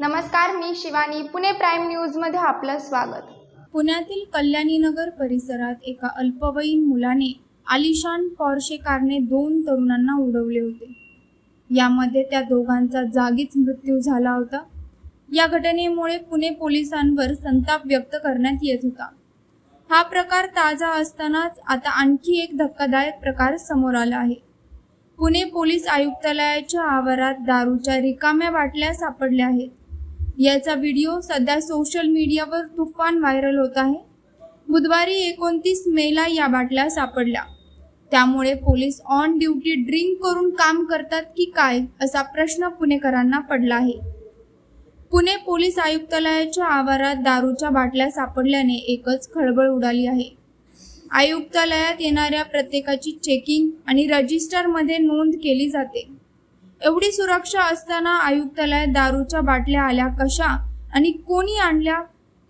नमस्कार मी शिवानी. पुणे प्राईम न्यूजमध्ये आपलं स्वागत. पुण्यातील कल्याणीनगर परिसरात एका अल्पवयीन मुलाने आलिशान पॉर्शे कारने दोन तरुणांना उडवले होते. यामध्ये त्या दोघांचा जागीच मृत्यू झाला होता. या घटनेमुळे पुणे पोलिसांवर संताप व्यक्त करण्यात येत होता. हा प्रकार ताजा असतानाच आता आणखी एक धक्कादायक प्रकार समोर आला आहे. पुणे पोलीस आयुक्तालयाच्या आवारात दारूच्या रिकाम्या बाटल्या सापडल्या आहेत. याचा व्हिडिओ सध्या सोशल मीडियावर तुफान व्हायरल होत आहे. बुधवारी एकोणतीस मेला या बाटल्या सापडल्या. त्यामुळे पोलीस ऑन ड्युटी ड्रिंक करून काम करतात की काय असा प्रश्न पुणेकरांना पडला आहे. पुणे पोलीस आयुक्तालयाच्या आवारात दारूच्या बाटल्या सापडल्याने एकच खळबळ उडाली आहे. आयुक्तालयात येणाऱ्या प्रत्येकाची चेकिंग आणि रजिस्टरमध्ये नोंद केली जाते. एवढी सुरक्षा असताना आयुक्तालयात दारूच्या बाटल्या आल्या कशा आणि कोणी आणल्या?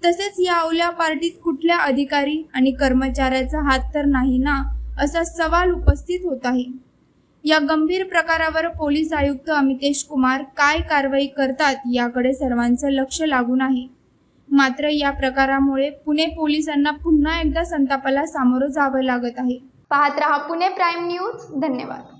तसेच या अवल्या पार्टीत कुठल्या अधिकारी आणि कर्मचाऱ्याचा हात तर नाही ना? असा सवाल उपस्थित होत आहे. या गंभीर प्रकारावर पोलीस आयुक्त अमितेश कुमार काय कारवाई करतात याकडे सर्वांचं लक्ष लागून आहे. मात्र या प्रकारामुळे पुणे पोलिसांना पुन्हा एकदा संतापाला सामोरं जावं लागत आहे. पाहत रहा पुणे प्राईम न्यूज. धन्यवाद.